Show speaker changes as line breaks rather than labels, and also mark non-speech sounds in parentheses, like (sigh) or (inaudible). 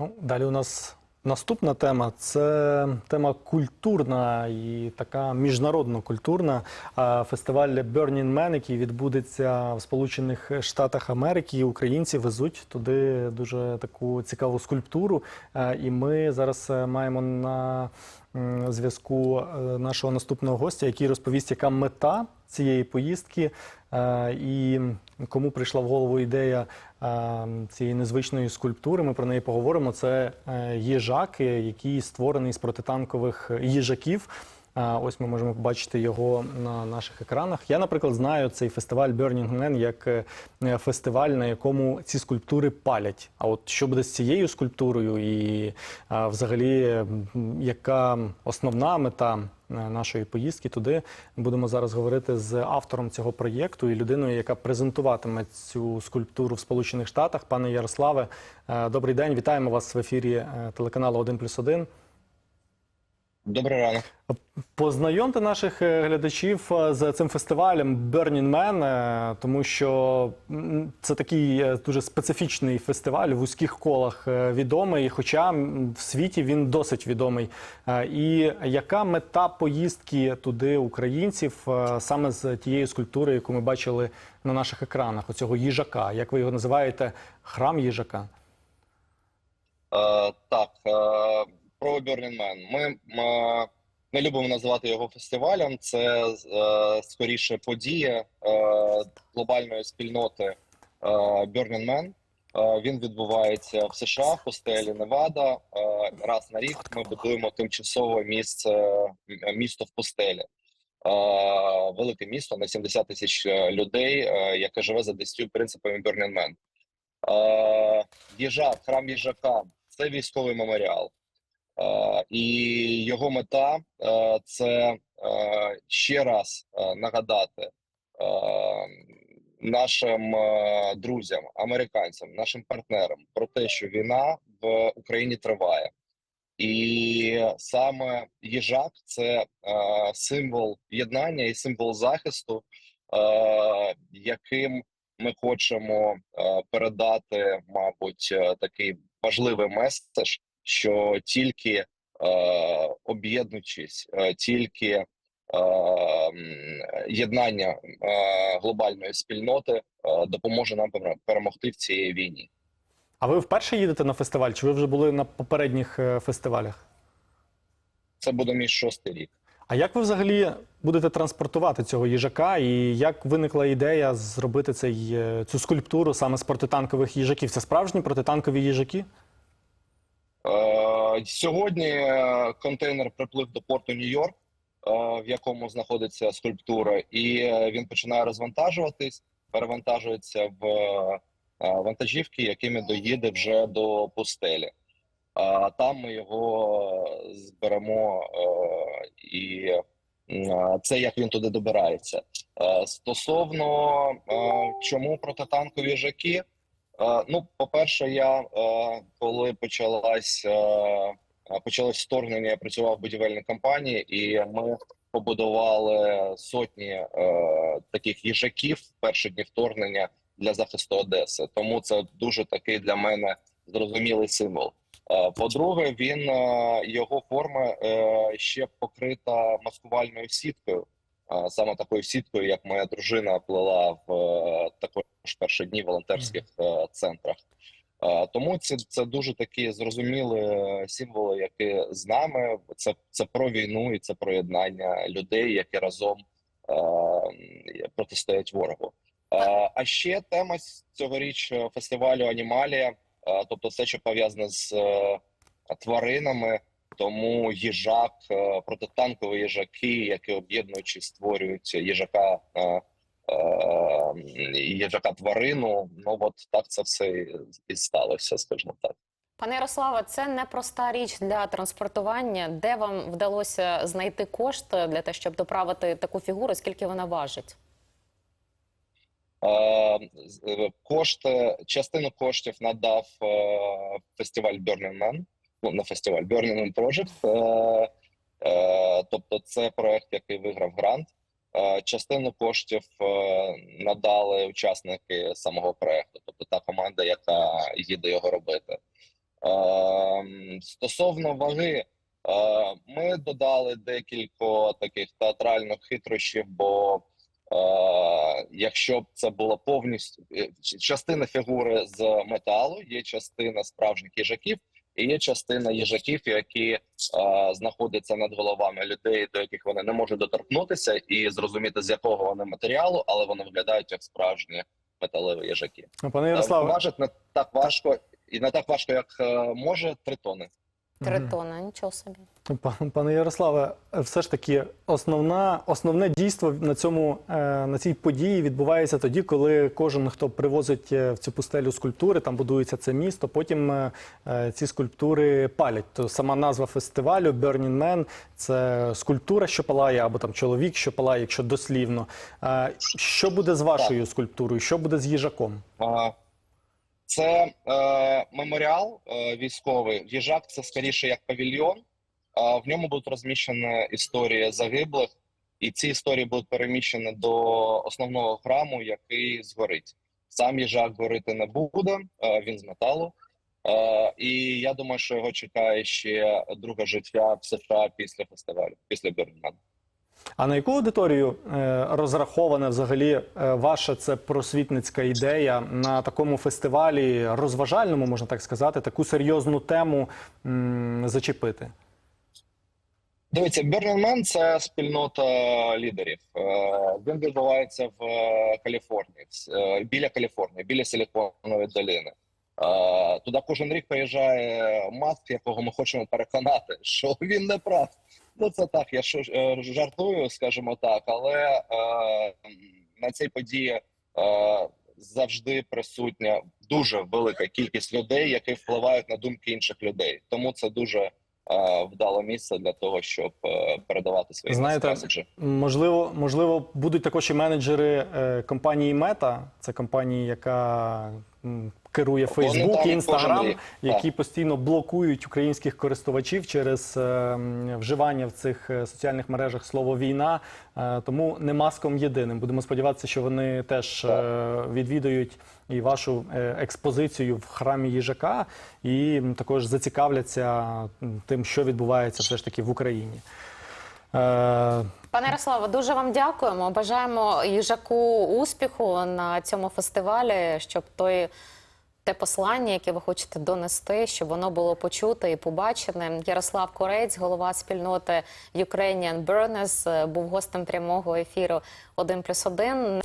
Ну, далі у нас наступна тема це тема культурна і така міжнародно-культурна. Фестиваль Burning Man, який відбудеться в Сполучених Штатах Америки. І Українці везуть туди дуже таку цікаву скульптуру. І ми зараз е, маємо на зв'язку е, нашого наступного гостя, який розповість, яка мета цієї поїздки е, і кому прийшла в голову ідея е, цієї незвичної скульптури. Ми про неї поговоримо. Це е, їжак, який створений з протитанкових їжаків. Ось ми можемо побачити його на наших екранах. Я, наприклад, знаю цей фестиваль Burning Man як е, фестиваль, на якому ці скульптури палять. А от що буде з цією скульптурою, і взагалі, яка основна мета е, нашої поїздки туди, будемо зараз говорити з автором цього проєкту і людиною, яка презентуватиме цю скульптуру в Сполучених Штатах. Пане Ярославе, е, добрий день. Вітаємо вас в ефірі телеканалу 1 плюс 1.
Добрий ранок.
Познайомте наших е, глядачів е, з цим фестивалем Burning Man, е, тому що це такий дуже специфічний фестиваль в вузьких колах відомий, хоча в світі він досить відомий. І яка мета поїздки туди українців саме з тієї скульптури, яку ми бачили на наших екранах, оцього їжака? Як ви його називаєте? Храм їжака?
Е, так, е, про Burning Man. Ми е, не любимо називати його фестивалем. Це е, скоріше подія е, глобальної спільноти е, Burning Man. Е, він відбувається в США, в постелі Невада. Е, раз на рік ми будуємо тимчасове місце, місто в постелі. Е, велике місто на 70 тисяч людей, яке живе за 10 принципами Burning Man. Їжак, храм їжака це військовий меморіал. Е, і його мета е, це е, ще раз нагадати нашим друзям, американцям, нашим партнерам про те, що війна в Україні триває. І саме їжак це символ єднання і символ захисту, яким ми хочемо передати, мабуть, такий важливий меседж, що тільки е, об'єднуючись, е, тільки е, єднання е, глобальної спільноти е, допоможе нам перемогти в цій війні.
А ви вперше їдете на фестиваль? Чи ви вже були на попередніх фестивалях?
Це буде мій шостий рік.
А як ви взагалі будете транспортувати цього їжака? І як виникла ідея зробити цей, цю скульптуру саме з протитанкових їжаків? Це справжні протитанкові їжаки?
Е, Сьогодні е, контейнер приплив до порту Нью-Йорк, е, в якому знаходиться скульптура, і він починає розвантажуватись, перевантажується в вантажівки, якими доїде вже до пустелі. А там ми його зберемо, і це як він туди добирається. Стосовно чому протитанкові їжаки, Е, Ну, по-перше, я е, коли почалась е, почалось вторгнення, я працював в будівельній компанії, і ми побудували сотні е, таких їжаків в перші дні вторгнення для захисту Одеси. Тому це дуже такий для мене зрозумілий символ. Е, По-друге, він е, його форма е, ще покрита маскувальною сіткою. Саме такою сіткою, як моя дружина плела в е, також перші дні волонтерських е, центрах. Тому це, це дуже такі зрозумілі е, символи, які з нами. Це, це про війну і це про єднання людей, які разом е, протистоять ворогу. Е, А ще тема цьогоріч е, фестивалю Анімалія, е, тобто все, що пов'язане з е, тваринами. Тому їжак, е, протитанкові їжаки, які об'єднуючи створюють їжака, е, е, їжака тварину. Ну от так це все і- сталося, скажімо так.
Пане Ярославе, це непроста річ для транспортування. Де вам вдалося знайти кошти для того, щоб доправити таку фігуру? Скільки вона важить?
Кошти, частину коштів надав фестиваль Burning Man, ну не фестиваль, Burning Man Project. Е, е, Тобто це проект, який виграв грант. Е, Частину коштів е, надали учасники самого проекту, тобто та команда, яка їде його робити. Е, Стосовно ваги, е, ми додали декілька таких театральних хитрощів, бо е, якщо б це було повністю е, частина фігури з металу, є частина справжніх їжаків, і є частина їжаків, які е, знаходяться над головами людей, до яких вони не можуть доторкнутися, і зрозуміти з якого вони матеріалу, але вони виглядають як справжні металеві їжаки.
Пане
Е,
Ярославе,
Важить не так важко, і не так важко, як е, може три тони.
Три тони, нічого собі.
Пан- Пане Ярославе, все ж таки, основна, основне дійство на цьому е, на цій події відбувається тоді, коли кожен, хто привозить е, в цю пустелю скульптури, там будується це місто, потім е, ці скульптури палять. То сама назва фестивалю Burning Man – це скульптура, що палає, або там чоловік, що палає, якщо дослівно. Що буде з вашою скульптурою? Що буде з їжаком?
Це е, меморіал е, військовий. Їжак це скоріше як павільйон. В ньому будуть розміщені історії загиблих, і ці історії будуть переміщені до основного храму, який згорить. Сам їжак горити не буде, е, він з металу. Е, і я думаю, що його чекає ще друге життя в США після фестивалю, після Бернмана.
А на яку аудиторію е, розрахована взагалі ваша це просвітницька ідея на такому фестивалі розважальному, можна так сказати, таку серйозну тему зачепити?
Дивіться, Burning Man – це спільнота лідерів. Е, Він відбувається в е, Каліфорнії, е, біля Каліфорнії, біля Силіконової долини. Туди кожен рік приїжджає маск, якого ми хочемо переконати, (laughs) що він не прав. Ну це так, я жартую, скажімо так, але на цій події завжди присутня дуже велика кількість людей, які впливають на думки інших людей. Тому це дуже вдале місце для того, щоб е, передавати свої
Знаєте,
меседжі.
Можливо, можливо, будуть також і менеджери е, компанії Мета. Це компанія, яка керує
там
і
рік,
які постійно блокують українських користувачів через е, вживання в цих е, соціальних мережах слово війна. Е, Тому не маском єдиним. Будемо сподіватися, що вони теж е, відвідують і вашу експозицію в храмі їжака, і також зацікавляться тим, що відбувається все ж таки в Україні.
Пане Ярославе, дуже вам дякуємо. Бажаємо їжаку успіху на цьому фестивалі, щоб той. Те послання, яке ви хочете донести, щоб воно було почуте і побачене. Ярослав Корець, голова спільноти Ukrainian Burners, був гостем прямого ефіру 1+,1.